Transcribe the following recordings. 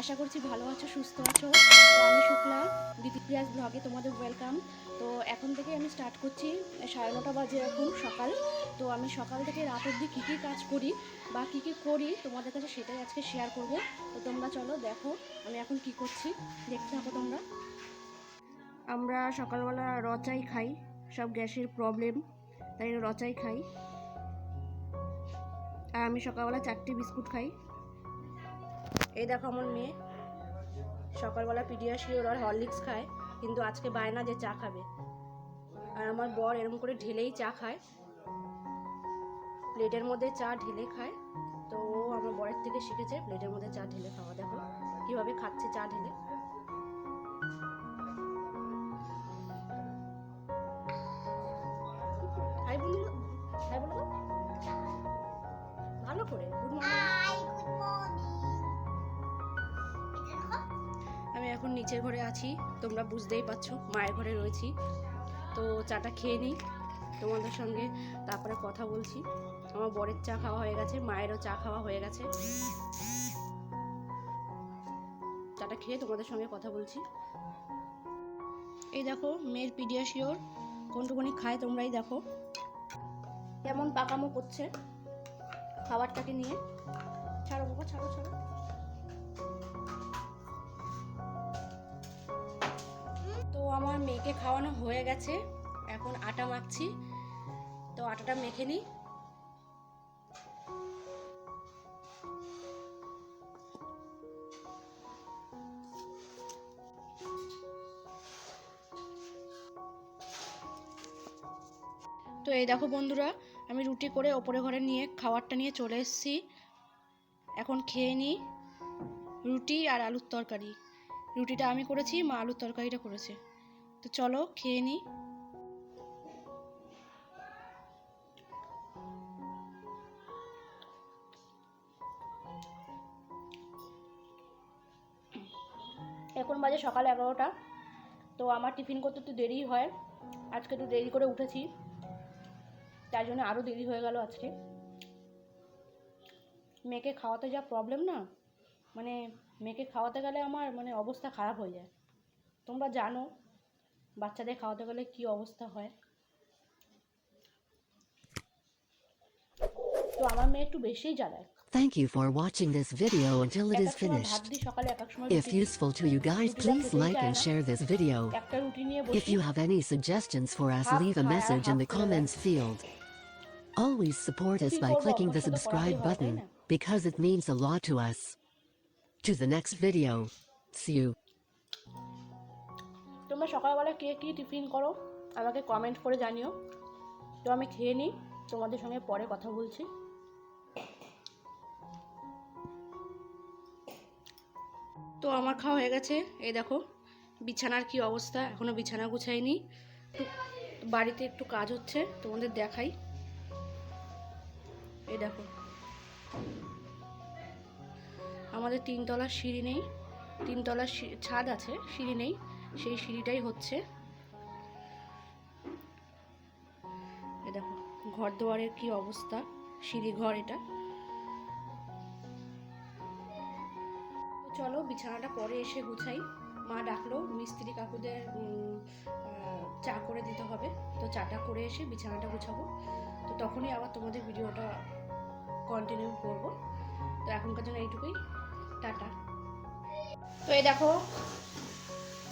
আশা করছি ভালো আছো, সুস্থ আছো। আমি শুক্লা দিদিপ্রিয়াস ব্লগে তোমাদের ওয়েলকাম তো এখন থেকে আমি স্টার্ট করছি, সাড়ে নটা বাজে এখন সকাল। তো আমি সকাল থেকে রাত অবধি কী কী কাজ করি বা কী কী করি তোমাদের কাছে সেটাই আজকে শেয়ার করব। তো তোমরা চলো, দেখো আমি এখন কি করছি। দেখতে থাকো তোমরা। আমরা সকালবেলা রচাই খাই, সব গ্যাসের প্রবলেম তাই রচাই খাই। আর আমি সকালবেলা চারটে বিস্কুট খাই। এই দেখো আমার মেয়ে। সকালবেলা পিডিয়াশিওর আর হরলিক্স খায়, কিন্তু আজকে বায়না যে চা খাবে। আর আমার বর এরকম করে ঢেলেই চা খায়। প্লেটের মধ্যে চা ঢেলে খায়। তো ও আমার বরের থেকে শিখেছে প্লেটের মধ্যে চা ঢেলে খাওয়া। দেখো কীভাবে খাচ্ছে চা ঢেলে। ভালো করে, গুড মর্নিং। এখন নিচের ঘরে আছি, তোমরা বুঝতেই পারছ, মায়ের ঘরে রয়েছি। তো চাটা খেয়ে নিই তোমাদের সঙ্গে, তারপরে কথা বলছি। আমার বরের চা খাওয়া হয়ে গেছে, মায়েরও চা খাওয়া হয়ে গেছে। চাটা খেয়ে তোমাদের সঙ্গে কথা বলছি। এই দেখো, মেয়ের পিডিয়াশিওর কোনটুকুনি খায় তোমরাই দেখো। কেমন পাকামো করছে খাবারটাকে নিয়ে। ছাড়ো বাবা, ছাড়ো ছাড়ো। আমার মেয়েকে খাওয়ানো হয়ে গেছে। এখন আটা মাখছি। তো আটাটা মেখে নিই। তো এই দেখো বন্ধুরা, আমি রুটি করে ওপরে ঘরে নিয়ে খাবারটা নিয়ে চলে এসেছি। এখন খেয়ে নিই রুটি আর আলুর তরকারি। রুটিটা আমি করেছি, মা আলুর তরকারিটা করেছে। তো চলো খেয়ে নিই এখন বাজে সকাল এগারোটা, তো আমার টিফিন করতে একটু দেরি হয়। আজকে একটু দেরি করে উঠেছি, তাই জন্য আরও দেরি হয়ে গেল আজকে। মেয়েকে খাওয়াতে যা প্রবলেম না মানে মেয়েকে খাওয়াতে গেলে আমার মানে অবস্থা খারাপ হয়ে যায়। তোমরা জানো বাচ্চাদের খাওয়াতে গেলে কি অবস্থা হয় তো আমার মেয়ে একটু বেশিই জ্বালায় Thank you for watching this video until it এক is এক সময় ভাত finished. দিই সকালে এক এক সময় If রুটি দিই। useful to you guys, রুটিটা please খেতেই like চায় and না। share this video. একটা রুটি নিয়ে If বসি you have any suggestions for us, Half leave a খায় আর message in half the ফেলে দেয়। comments field. Always support us কি by করবো, clicking the আমার সাথে করাতেই subscribe হয়, তাই button না? because it means a lot to us. To the next video. See you. তোমরা সকালবেলা কে কী টিফিন করো আমাকে কমেন্ট করে জানিও। তো আমি খেয়ে নিই, তোমাদের সঙ্গে পরে কথা বলছি। তো আমার খাওয়া হয়ে গেছে। এই দেখো, বিছানার কি অবস্থা? এখনও বিছানা গুছাইনি। বাড়িতে একটু কাজ হচ্ছে, তোমাদের দেখাই। এই দেখো। আমাদের তিনতলার সিঁড়ি নেই। তিনতলার ছাদ আছে, সিঁড়ি নেই। সেই সিঁড়িটাই হচ্ছে। দেখো ঘর দুয়ারের কি অবস্থা? সিঁড়ি ঘর এটা চলো, বিছানাটা পরে এসে গুছাই। মা ডাকলো, মিস্ত্রি কাকুদের চা করে দিতে হবে। তো চাটা করে এসে বিছানাটা গুছাবো। তো তখনই আবার তোমাদের ভিডিওটা কন্টিনিউ করব। তো এখনকার জন্য এইটুকুই। টাটা। তো এই দেখো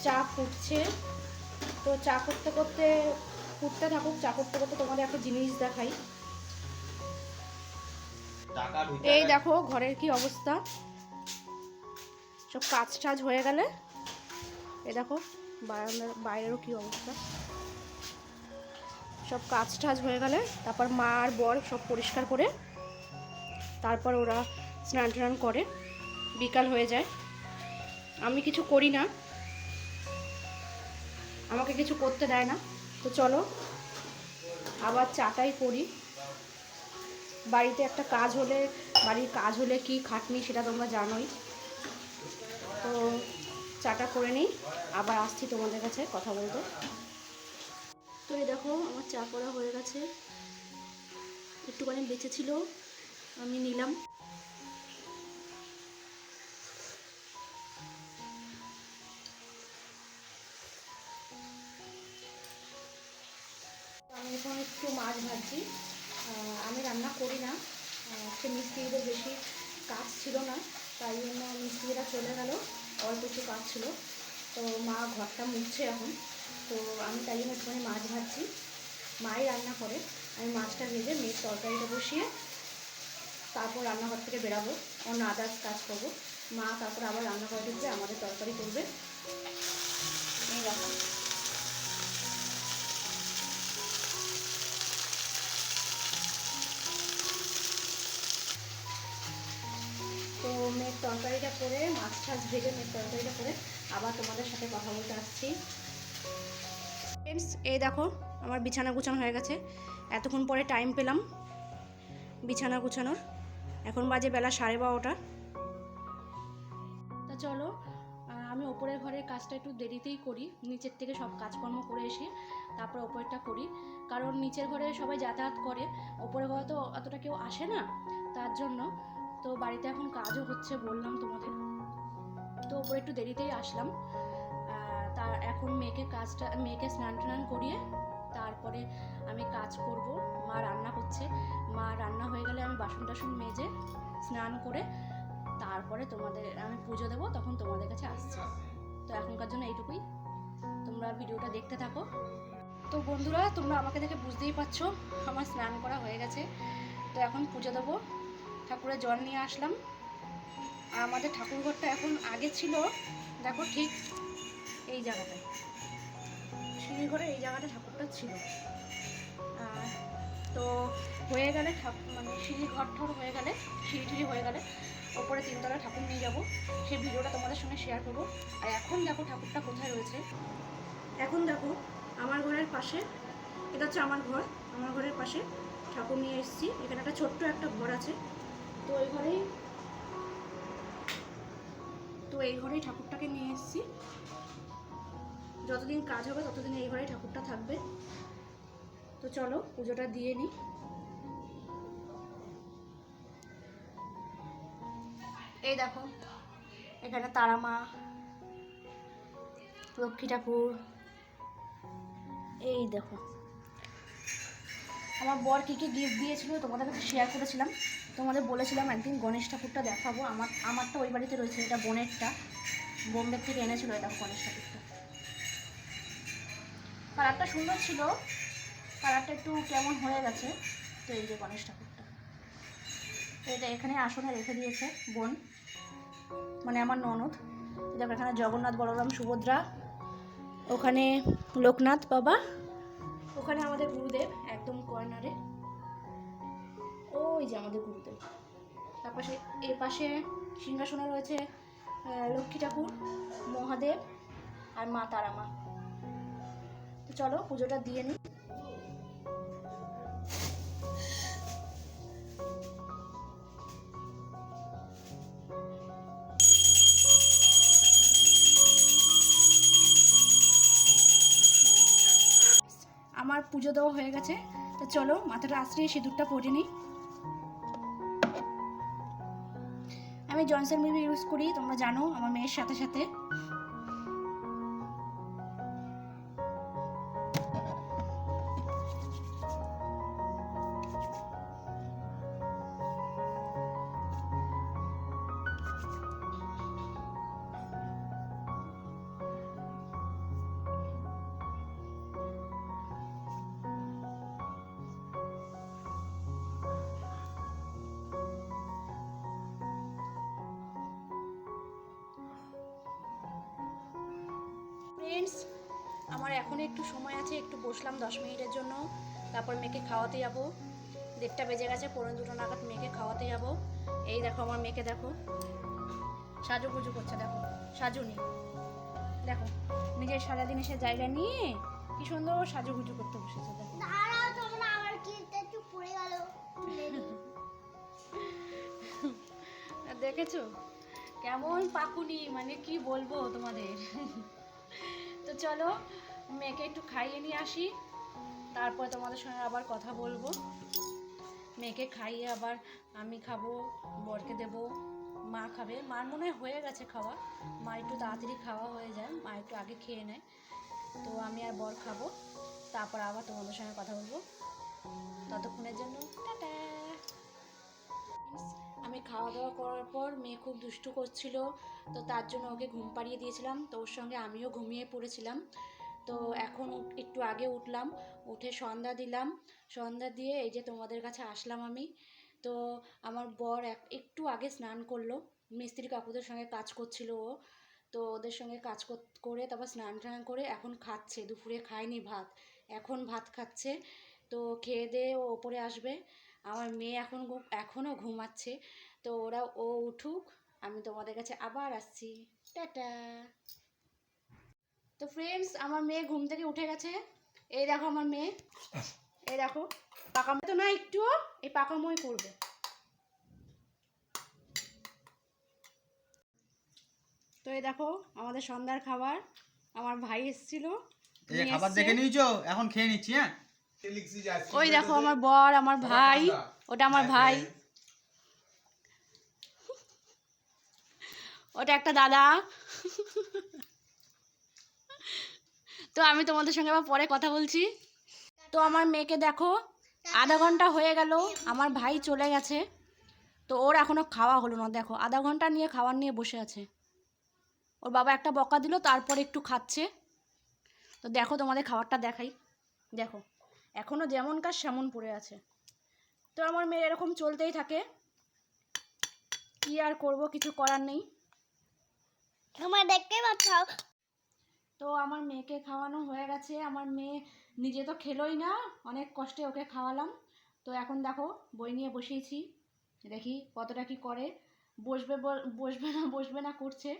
চা ফুটছে। তো চা করতে করতে ফুটতে থাকুক চা করতে করতে তোমাদের একটা জিনিস দেখাই। এই দেখো ঘরের কি অবস্থা? সব কাজ টাজ হয়ে গেলে? এই দেখো বারান্দার বাইরেরও কি অবস্থা? সব কাজ টাজ হয়ে গেলে তারপর মা আর বর সব পরিষ্কার করে তারপর ওরা স্নান টান করে বিকাল হয়ে যায়। আমি কিছু করি না। আমাকে কিছু করতে দেয় না। তো চলো, আবার চাটাই করি। বাড়িতে একটা কাজ হলে, বাড়ির কাজ হলে কি খাটনি সেটা তোমরা জানোই। তো চাটা করে নিই, আবার আসছি তোমাদের কাছে কথা বলতে। তো এই দেখো, আমার চা করা হয়ে গেছে। একটুখানি বেঁচে ছিল, আমি নিলাম। আহ, আমি রান্না করি না। আজকে মিস্ত্রিদের বেশি কাজ ছিল না তাই জন্য মিস্ত্রিরা চলে গেল। অল্প একটু কাজ ছিল। তো মা ঘরটা মুছছে এখন। তো আমি তাই জন্য একটুখানি মাছ ভাজছি। মাই রান্না করে। আমি মাছটা ভেজে মেয়ের তরকারিটা বসিয়ে তারপর রান্নাঘর থেকে বেরাবো। অন্য আদার্স কাজ করব। মা তারপর আবার রান্নাঘরে ঢুকবে আমাদের তরকারি করবে। এই দেখো মেয়ের তরকারিটা করে, মাছ টাছ ভেজে মেয়ের তরকারিটা করে আবার তোমাদের সাথে কথা বলতে আসছি। ফ্রেন্ডস এই দেখো, আমার বিছানা গুছানো হয়ে গেছে। এতক্ষণ পরে টাইম পেলাম বিছানা গুছানোর। এখন বাজে বেলা সাড়ে বারোটা। তা চলো আমি ওপরের ঘরের কাজটা একটু দেরিতেই করি। নিচের থেকে সব কাজকর্ম করে এসে তারপর ওপরেরটা করি। কারণ নিচের ঘরে সবাই যাতায়াত করে, ওপরের ঘরে তো অতটা কেউ আসে না। তার জন্য তো বাড়িতে এখন কাজও হচ্ছে বললাম তোমাদের তো ওপরে একটু দেরিতেই আসলাম। তার এখন মেয়েকে কাজটা, মেয়েকে স্নান টান করিয়ে তারপরে আমি কাজ করব। মা রান্না করছে। মা রান্না হয়ে গেলে আমি বাসন টাসন মেজে স্নান করে তারপরে তোমাদের, আমি পুজো দেবো, তখন তোমাদের কাছে আসছি। তো এখনকার জন্য এইটুকুই। তোমরা ভিডিওটা দেখতে থাকো। তো বন্ধুরা, তোমরা আমাকে দেখে বুঝতেই পারছ, আমার স্নান করা হয়ে গেছে। তো এখন পুজো দেবো। ঠাকুরের জল নিয়ে আসলাম। আর আমাদের ঠাকুরঘরটা এখন আগে ছিল, দেখো ঠিক এই জায়গাটায়। সিঁড়ি ঘরে এই জায়গাটা ঠাকুরটা ছিল। তো হয়ে গেলে ঠাকুর মানে সিঁড়ি ঘর ঠর হয়ে গেলে, সিঁড়ি ঠিড়ি হয়ে গেলে ওপরে তিনতলা ঠাকুর নিয়ে যাব। সেই ভিডিওটা তোমাদের সঙ্গে শেয়ার করব। আর এখন দেখো ঠাকুরটা কোথায় রয়েছে। এখন দেখো আমার ঘরের পাশে, এটা হচ্ছে আমার ঘর, আমার ঘরের পাশে ঠাকুর নিয়ে এসেছি। এখানে একটা ছোট্ট একটা ঘর আছে। তো এই ঘরেই? তো এই ঘরেই ঠাকুরটাকে নিয়ে এসেছি। যতদিন কাজ হবে ততদিন এই ঘরেই ঠাকুরটা থাকবে। তো চলো, পুজোটা দিয়ে নিই। এই দেখো, এখানে তারা মা, লক্ষ্মী ঠাকুর। এই দেখো। আমার বর কী কী গিফট দিয়েছিল তোমাদের কাছে শেয়ার করেছিলাম। তোমাদের বলেছিলাম একদিন গণেশ ঠাকুরটা দেখাবো। আমার, আমারটা ওই বাড়িতে রয়েছে, এটা বোনেরটা। বোম্বে থেকে এনেছিল এটা গণেশ ঠাকুরটা। কালারটা সুন্দর ছিল। কালারটা একটু কেমন হয়ে গেছে। তো এই যে গণেশ ঠাকুরটা। তো এটা এখানে আসনে রেখে দিয়েছে বোন। মানে আমার ননদ। দেখো এখানে জগন্নাথ, বলরাম, সুভদ্রা। ওখানে লোকনাথ বাবা। ওখানে আমাদের গুরুদেব একদম কর্নারে ওই যে আমাদের গুরুদেব। তার পাশে এ পাশে সিংহাসনে রয়েছে লক্ষ্মী ঠাকুর, মহাদেব আর মা তারা মা তো চলো পুজোটা দিয়ে নিই পুজো দেওয়া হয়ে গেছে। তো চলো, মাথাটা আশ্রিয়ে সিঁদুরটা পরে নিই। আমি জনসন বেবি ইউজ করি, তোমরা জানো, আমার মেয়ের সাথে সাথে। আমার এখন একটু সময় আছে একটু বসলাম দশ মিনিটের জন্য। তারপর মেয়েকে খাওয়াতে যাব। দেড়টা বেজে গেছে পনেরো দুটো নাগাদ মেয়েকে খাওয়াতে যাব। এই দেখো আমার মেয়েকে দেখো। সাজু সাজুগুজু করছে দেখো। সাজুনি। দেখো নিজের সারাদিন এসে জায়গা নিয়ে কি সুন্দর সাজু সাজুগুজু করতে বসেছে দেখো। দেখেছ? কেমন পাকুনি মানে কি বলব তোমাদের? তো চলো মেয়েকে একটু খাইয়ে নিয়ে আসি। তারপর তোমাদের সঙ্গে আবার কথা বলব। মেয়েকে খাইয়ে আবার আমি খাব, বরকে দেবো, মা খাবে। মার মনে হয় গেছে খাওয়া। মা একটু তাড়াতাড়ি খাওয়া হয়ে যায়, মা একটু আগে খেয়ে নেয়। তো আমি আর বর খাব। তারপর আবার তোমাদের সঙ্গে কথা বলব। ততক্ষণের জন্য আমি খাওয়া দাওয়া করার পর মেয়ে খুব দুষ্টু করছিল। তো তার জন্য ওকে ঘুম পাড়িয়ে দিয়েছিলাম। তো ওর সঙ্গে আমিও ঘুমিয়ে পড়েছিলাম। তো এখন একটু আগে উঠলাম, উঠে সন্ধ্যা দিলাম। সন্ধ্যা দিয়ে এই যে তোমাদের কাছে আসলাম আমি। তো আমার বর এক, একটু আগে স্নান করল। মিস্ত্রি কাকুদের সঙ্গে কাজ করছিল ও। তো ওদের সঙ্গে কাজ কর- তারপর স্নান টান করে এখন খাচ্ছে, দুপুরে খায়নি ভাত। এখন ভাত খাচ্ছে। তো খেয়ে দিয়ে ও ওপরে আসবে। আমার মেয়ে এখন এখনও ঘুমাচ্ছে। তো ওরা, ও উঠুক, আমি তোমাদের কাছে আবার আসছি। টাটা! তো ফ্রেন্ডস আমার মেয়ে ঘুম থেকে উঠে গেছে। এই দেখো আমার মেয়ে। এই দেখো। পাকামো তো না একটুও এই পাকামোই করবে। তো এই দেখো আমাদের সন্ধ্যার খাবার। আমার ভাই এসেছিল। এই খাবার দেখে নিয়েছো? এখন খেয়ে নিচ্ছি হ্যাঁ? ওই দেখো আমার বর আমার ভাই। ওটা আমার ভাই। ওটা একটা দাদা। তো আমি তোমাদের সঙ্গে আবার পরে কথা বলছি। তো আমার মেয়েকে দেখো, আধা ঘণ্টা হয়ে গেল, আমার ভাই চলে গেছে। তো ওর এখনও খাওয়া হলো না, দেখো, আধা ঘণ্টা নিয়ে খাবার নিয়ে বসে আছে। ওর বাবা একটা বকা দিল, তারপর একটু খাচ্ছে। তো দেখো তোমাদের খাবারটা দেখাই। দেখো এখনও যেমন কাজ সেমন পড়ে আছে। তো আমার মেয়ের এরকম চলতেই থাকে। কি আর করব, কিছু করার নেই। তোমার দেখতে পাচ্ছ তো আমার মেয়েকে খাওয়ানো হয়ে গেছে। আমার মেয়ে নিজে তো খেলোই না, অনেক কষ্টে ওকে খাওয়ালাম। তো এখন দেখো, বই নিয়ে বসিয়েছি দেখি কতটা কি করে। বসবে বসবে না বসবে না, করছে।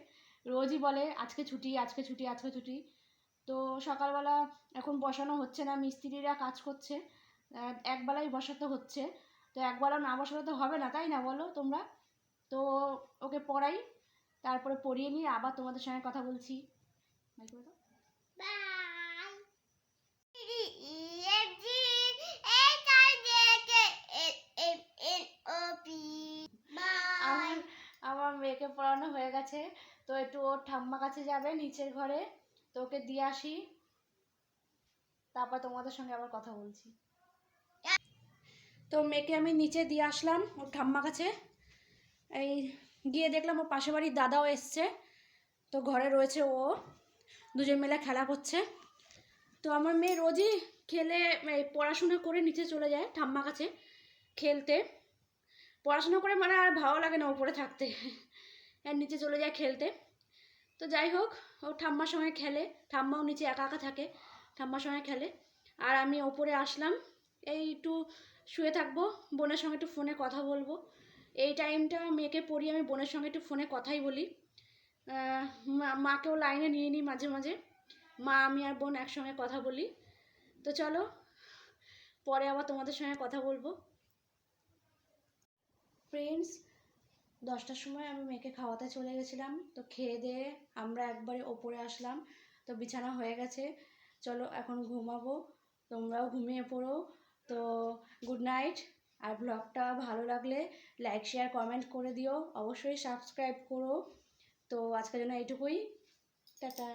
রোজই বলে, আজকে ছুটি আজকে ছুটি আজকে ছুটি। তো সকালবেলা এখন বসানো হচ্ছে না, মিস্ত্রিরা কাজ করছে। একবেলাই বসাতে হচ্ছে। তো একবেলা না বসালে তো হবে না, তাই না বলো তোমরা? তো ওকে পড়াই, তারপরে পড়িয়ে নিয়ে আবার তোমাদের সঙ্গে কথা বলছি। বাই করে দাও। বাই আমার মেয়েকে পড়ানো হয়ে গেছে তো একটু ওর ঠাম্মা কাছে যাবে নিচের ঘরে তো ওকে দিয়ে আসি। তারপর তোমাদের সঙ্গে আবার কথা বলছি। তো মেয়েকে আমি নিচে দিয়ে আসলাম ওর ঠাম্মা কাছে। এই গিয়ে দেখলাম ওর পাশে বাড়ির দাদাও এসছে তো ঘরে রয়েছে ও। দুজন মিলে খেলা করছে তো আমার মেয়ে রোজই খেলে পড়াশোনা করে নিচে চলে যায় ঠাম্মা কাছে খেলতে। পড়াশোনা করে মানে আর ভালো লাগে না উপরে থাকতে। আর নিচে চলে যায় খেলতে। তো যাই হোক, ও ঠাম্মার সঙ্গে খেলে। ঠাম্মাও নিচে একা একা থাকে, ঠাম্মার সঙ্গে খেলে। আর আমি ওপরে আসলাম। এই একটু শুয়ে থাকব, বোনের সঙ্গে একটু ফোনে কথা বলব। এই টাইমটা মেয়েকে পড়ি আমি বোনের সঙ্গে একটু ফোনে কথাই বলি। মাকেও লাইনে নিয়ে নিই মাঝে মাঝে। মা, আমি আর বোন একসঙ্গে কথা বলি। তো চলো, পরে আবার তোমাদের সঙ্গে কথা বলব। ফ্রেন্ডস দশটার সময় আমি মেয়েকে খাওয়াতে চলে গেছিলাম। তো খেয়ে দিয়ে আমরা একবারে ওপরে আসলাম। তো বিছানা হয়ে গেছে। চলো, এখন ঘুমাবো। তোমরাও ঘুমিয়ে পড়ো। তো গুড নাইট আর ব্লগটা ভালো লাগলে লাইক শেয়ার কমেন্ট করে দিও। অবশ্যই সাবস্ক্রাইব করো। তো আজকের জন্য এইটুকুই। টাটা।